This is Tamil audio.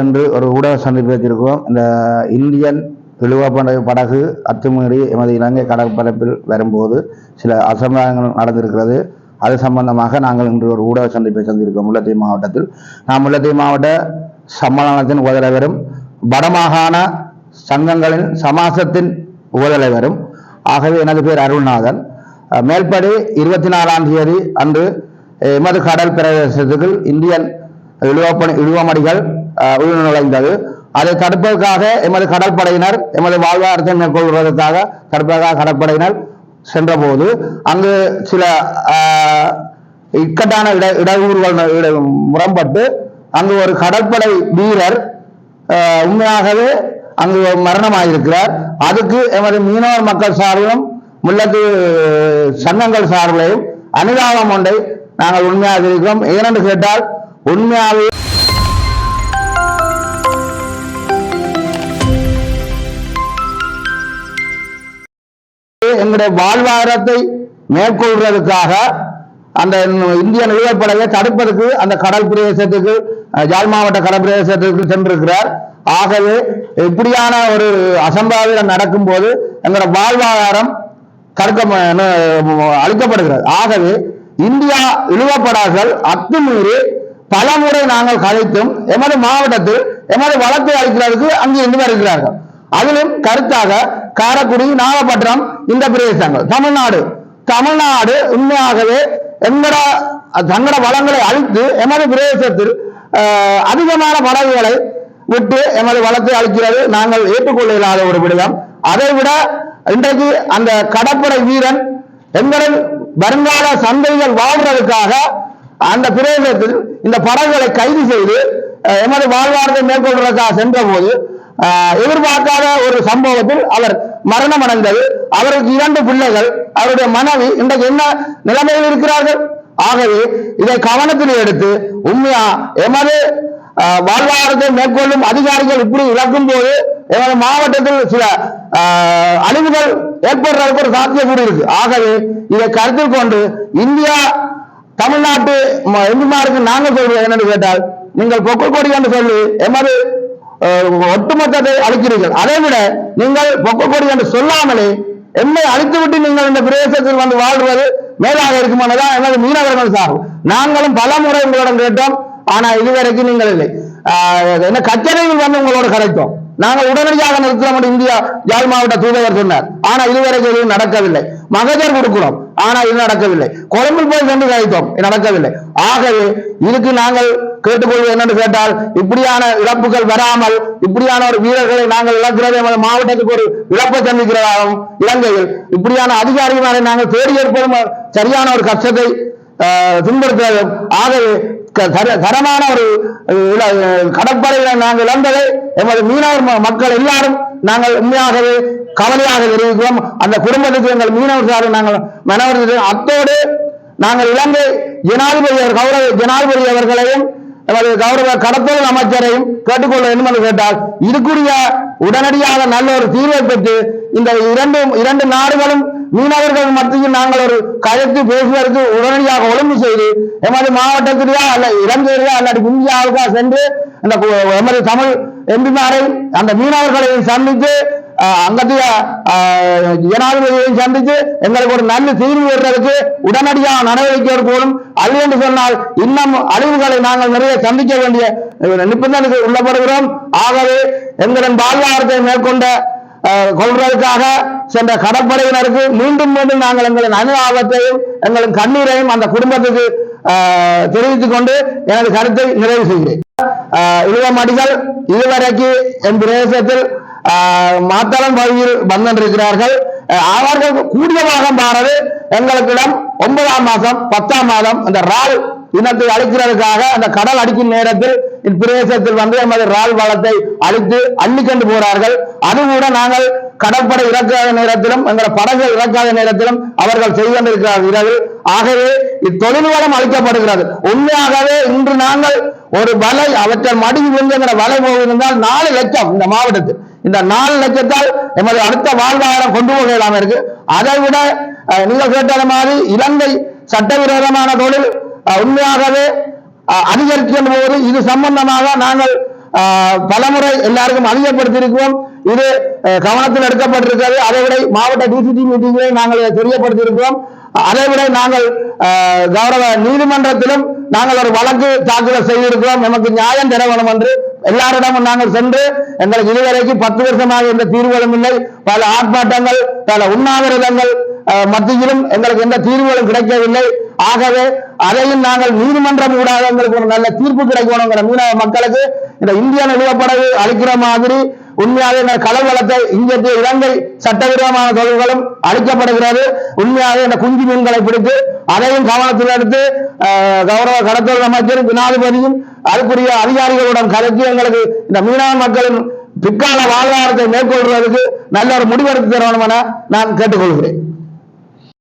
என்று ஒரு ஊடக சந்திப்பு வச்சிருக்கோம் இந்த இந்தியன் இழுவப்படகு படகு அத்துமீறி எமது இலங்கை கடற்பரப்பில் வரும்போது சில அசம்பாதங்கள் நடந்திருக்கிறது. அது சம்பந்தமாக நாங்கள் இன்று ஒரு ஊடக சந்திப்பை சந்திருக்கோம் முல்லைத்தீவு மாவட்டத்தில். நான் முல்லைத்தீவு மாவட்ட சம்மேளனத்தின் உபதலைவரும் வடமாகாண சங்கங்களின் சமாசத்தின் உபதலைவரும் ஆகவே எனது பேர் அருள்நாதன். மேல்படி இருபத்தி நாலாம் தேதி அன்று எமது கடல் பிரதேசத்துக்கு இந்தியன் இழுவப்பணி இழுவமடிகள் அஹ், உள் நுழைந்தது. அதை தடுப்பதற்காக எமது கடற்படையினர் எமது வாழ்வாதாரத்தை மேற்கொள்வதற்காக தடுப்பதற்காக கடற்படையினர் சென்றபோது அங்கு சில இக்கட்டான இட இடையூறுகள் இட- முரண்பட்டு அங்கு ஒரு கடற்படை வீரர் உண்மையாகவே அங்கு மரணமாயிருக்கிறார். அதுக்கு எமது மீனவர் மக்கள் சார்பிலும் முல்லத்து சங்கங்கள் சார்பிலையும் அனுதாபம் ஒன்றை நாங்கள் உண்மையாக இருக்கிறோம். ஏனென்று கேட்டால் உண்மையாகவே எங்களுடைய வாழ்வாதாரத்தை மேற்கொள்வதற்காக அந்த இந்திய நிலப்படையை தடுப்பதற்கு அந்த கடல் பிரதேசத்துக்கு ஜாழ் மாவட்ட கடல் பிரதேசத்திற்கு சென்றிருக்கிறார். ஆகவே இப்படியான ஒரு அசம்பாவிதம் நடக்கும்போது எங்களோட வாழ்வாதாரம் தடுக்க அளிக்கப்படுகிறது. ஆகவே இந்தியா இழுவப்படார்கள் அத்துமீறி பல முறை நாங்கள் கழித்தும் எமது மாவட்டத்தில் எமது வளத்தை அளிக்கிறதுக்கு அங்கு இருந்து வருகிறார்கள். அதிலும் கருத்தாக காரக்குடி நாகப்பட்டினம் இந்த பிரதேசங்கள். தமிழ்நாடு. தமிழ்நாடு உண்மையாகவே எங்கட தங்கட வளங்களை அழித்து எமது பிரதேசத்தில் அதிகமான படகுகளை விட்டு எமது வளத்தை அளிக்கிறது நாங்கள் ஏற்றுக்கொள்ள இல்லாத ஒரு விடயம். அதை விட இன்றைக்கு அந்த கடற்படை வீரன் எங்களின் வருங்கால சந்தைகள் வாழ்றதுக்காக அந்த பிரதேசத்தில் இந்த படகுகளை கைது செய்து எமது வாழ்வாரத்தை மேற்கொள்வதற்காக சென்ற போது எதிர்பார்க்காத ஒரு சம்பவத்தில் அவர் மரணம் அடைந்தது அவருக்கு இரண்டு பிள்ளைகள் அவருடைய மனைவி இன்றைக்கு என்ன நிலைமையில் இருக்கிறார்கள்? ஆகவே இதை கவனத்தில் எடுத்து உண்மையா எமது வாழ்வாதாரத்தை மேற்கொள்ளும் அதிகாரிகள் இப்படி இழக்கும் போது எமது மாவட்டத்தில் சில அழிவுகள் ஏற்படுறதுக்கு ஒரு சாத்தியக்கூறு இருக்கு. ஆகவே இதை கருத்தில் கொண்டு இந்தியா தமிழ்நாட்டு ம- எம்பிமாருக்கு நாங்கள் சொல்வது என்னன்னு கேட்டால் நீங்கள் பொக்கல் கொடி என்று சொல்லி எமது ஒட்டுமொத்தத்தை அழிக்கிறீர்கள். அதை விட நீங்கள் பொக்கல் கொடி என்று சொல்லாமலே எம்மை அழித்துவிட்டு நீங்கள் இந்த பிரதேசத்தில் வந்து வாழ்வது மேலாக இருக்குமானதான் எனது மீனவர்கள் சாகும் நாங்களும் பல முறை உங்களிடம் கேட்டோம் ஆனா இதுவரைக்கும் நீங்கள் இல்லை. என்ன கச்சனையில் வந்து உங்களோட கரைத்தோம். நாங்கள் உடனடியாக நிறுத்தலாம் இந்தியா யாழ் மாவட்ட தூதுவர் சொன்னார். ஆனா இதுவரைக்கும் எதுவும் நடக்கவில்லை. மகஜர் கொடுக்கிறோம். ஆனா இது நடக்கவில்லை. கொழும்பில் போய் சென்று கழித்தோம் இது நடக்கவில்லை. ஆகவே இதுக்கு நாங்கள் கேட்டுக்கொள்வது என்னென்று கேட்டால் இப்படியான இழப்புகள் வராமல் இப்படியான ஒரு வீரர்களை நாங்கள் இழக்கிறது எமது மாவட்டத்துக்கு ஒரு இழப்பை சந்திக்கிறதாகவும் இலங்கையில் இப்படியான அதிகாரிகளை நாங்கள் தேடி ஏற்படும் சரியான ஒரு கஷ்டத்தை ஆஹ், ஆகவே தரமான ஒரு கடற்படையில நாங்கள் இழந்ததை எமது மீனவர் மக்கள் எல்லாரும் நாங்கள் உண்மையாகவே கவலையாக இருக்கிறோம் அந்த குடும்பத்துக்கு எங்கள் மீனவர் நாங்கள் மனவர்கள் அத்தோடு நாங்கள் இலங்கை ஜனாதிபதி அவர் கௌரவ ஜனாதிபதி அவர்களையும் நமது கௌரவ கடத்தொழில் அமைச்சரையும் கேட்டுக்கொள்ள வேண்டும் என்று கேட்டால் இதுக்குரிய உடனடியாக நல்ல ஒரு தீர்வை பெற்று இந்த இரண்டு இரண்டு நாடுகளும் மீனவர்கள் மத்தியில் நாங்கள் ஒரு கருத்து பேசுவதற்கு உடனடியாக ஒழுங்கு செய்து எமது மாவட்டத்திலேயா அல்ல இலங்கையிலா அல்லது இந்தியாவுக்கா சென்று அந்த எமது தமிழ் எம்பிமாரை அந்த மீனவர்களையும் சந்தித்து அங்கத்திய ஜனாதிபதியையும் சந்தித்து எங்களுக்கு ஒரு நல்ல தீர்வு பெறுவதற்கு உடனடியாக நடவடிக்கை எடுப்போம் அல்ல என்று சொன்னால் இன்னும் அழிவுகளை நாங்கள் நிறைய சந்திக்க வேண்டிய நிபந்தனைகள் உள்ளப்படுகிறோம். ஆகவே எங்களின் வாழ்வாதாரத்தை மேற்கொண்ட கொள்றதுக்காக சென்ற கடற்படையினருக்கு மீண்டும் மீண்டும் நாங்கள் எங்களின் அனுதாபத்தையும் எங்களின் கண்ணீரையும் அந்த குடும்பத்துக்கு தெரிவித்துக் கொண்டு எனது கருத்தை நிறைவு செய்கிறேன். அஹ், இதுவரைக்கு என் பிரதேசத்தில் மாத்தளம் பகுதியில் வந்திருக்கிறார்கள். அவர்கள் கூடிய பாகம் பாரது எங்களுக்கிடம் ஒன்பதாம் மாதம் பத்தாம் மாதம் அந்த ரால் இனத்தை அழிக்கிறதுக்காக அந்த கடல் அடிக்கும் நேரத்தில் இப்பிரதேசத்தில் வந்து எமது ரால் வளத்தை அழித்து அள்ளிக்கொண்டு போறார்கள் அது கூட நாங்கள் கடற்படை இறக்காத நேரத்திலும் எங்கள் படகு இறக்காத நேரத்திலும் அவர்கள் செய்து கொண்டிருக்கிறார்கள் ஆகவே இத்தொழில் வளம் அளிக்கப்படுகிறது உண்மையாகவே இன்று நாங்கள் ஒரு வலை அவற்றை மடிவு விழுந்து வலை போயிருந்தால் நாலு லட்சம் இந்த மாவட்டத்தில். இந்த நாலு லட்சத்தால் எமது அடுத்த வாழ்வாதாரம் கொண்டு போக இல்லாம இருக்கு. அதை விட நீங்கள் கேட்டது மாதிரி இலங்கை சட்டவிரோதமான தொழில். உண்மையாகவே அஹ், அதிகரிக்கின்ற போது இது சம்பந்தமாக நாங்கள் பலமுறை எல்லாருக்கும் அதிகப்படுத்தியிருக்கிறோம். இது கவனத்தில் எடுக்கப்பட்டிருக்கிறது. அதை விட மாவட்ட டிசிடி மீட்டிங்களை நாங்கள் தெரியப்படுத்தியிருக்கிறோம். அதை விட நாங்கள் கௌரவ நீதிமன்றத்திலும் நாங்கள் ஒரு வழக்கு தாக்குதல் செய்திருக்கிறோம். நமக்கு நியாயம் தர வேணும் என்று எல்லாரிடமும் நாங்கள் சென்று எங்களுக்கு இதுவரைக்கும் பத்து வருஷமாக எந்த தீர்வுகளும் இல்லை. பல ஆர்ப்பாட்டங்கள் பல உண்ணாவிரதங்கள் மத்தியிலும் எங்களுக்கு எந்த தீர்வுகளும் கிடைக்கவில்லை. ஆகவே அதையும் நாங்கள் நீதிமன்றம் ஊடாக எங்களுக்கு ஒரு நல்ல தீர்ப்பு கிடைக்கணுங்கிற மீனவ மக்களுக்கு இந்த இந்திய நிறுவப்படகு அளிக்கிற மாதிரி உண்மையாக இந்த கடல் வளத்தை இங்கே இலங்கை சட்டவிரோதமான தொழில்களும் அளிக்கப்படுகிறது. உண்மையாக இந்த குஞ்சு மீன்களை பிடித்து அதையும் கவனத்தில் எடுத்து கௌரவ கடத்தொழில் அமைச்சரும் ஜனாதிபதியும் அதுக்குரிய அதிகாரிகளுடன் கலக்கி எங்களுக்கு இந்த மீனவ மக்களின் பிற்கால வாழ்வாதாரத்தை மேற்கொள்வதற்கு நல்ல ஒரு முடிவெடுத்து தரணும் என நான் கேட்டுக்கொள்கிறேன்.